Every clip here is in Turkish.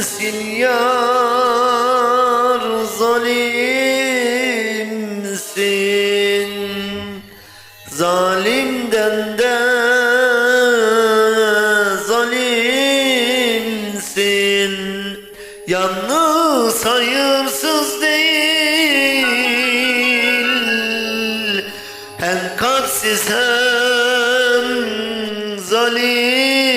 Zalimsin yar zalimsin. Zalimden de zalimsin. Yalnız hayırsız değil. Hem kalpsiz hem zalimsin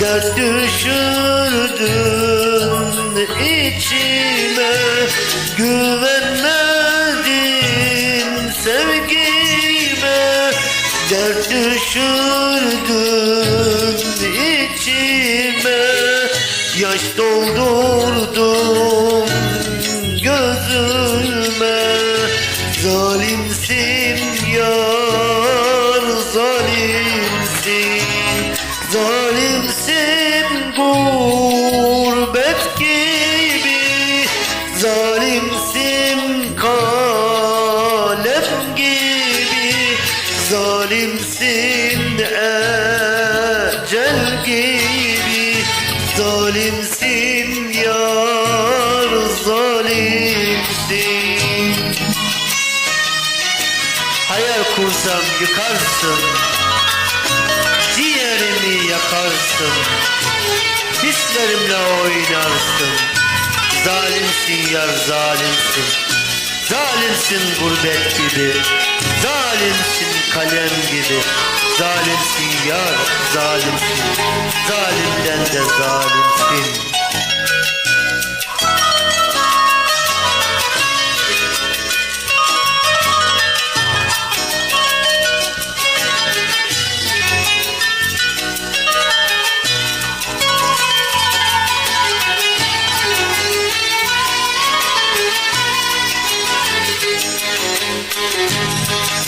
Dert düşürdün içime Güvenmedim sevgime. Dert düşürdün içime Yaş doldurdum Zalimsin ecel gibi. Zalimsin yar zalimsin. Hayal kursam yıkarsın Ciğerimi yakarsın. Hislerimle oynarsın. Zalimsin yar zalimsin. Zalimsin gurbet gibi Zalimsin kalem gibi. Zalimsin yar zalimsin. Zalimden de zalimsin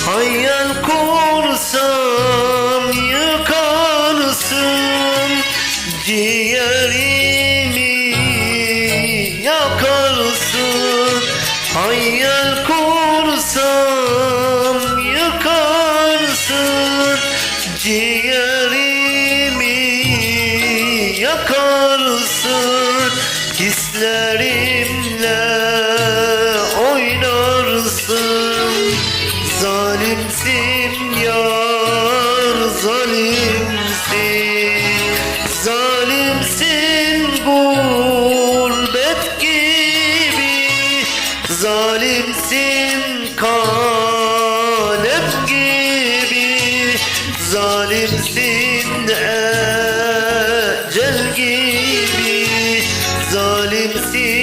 Hayal kursam yıkarsın Ciğerimi yakarsın. Hayal kursam yıkarsın Ciğerimi yakarsın. Hislerimle Zalimsin gurbet gibi Zalimsin kalem gibi Zalimsin ecel gibi Zalimsin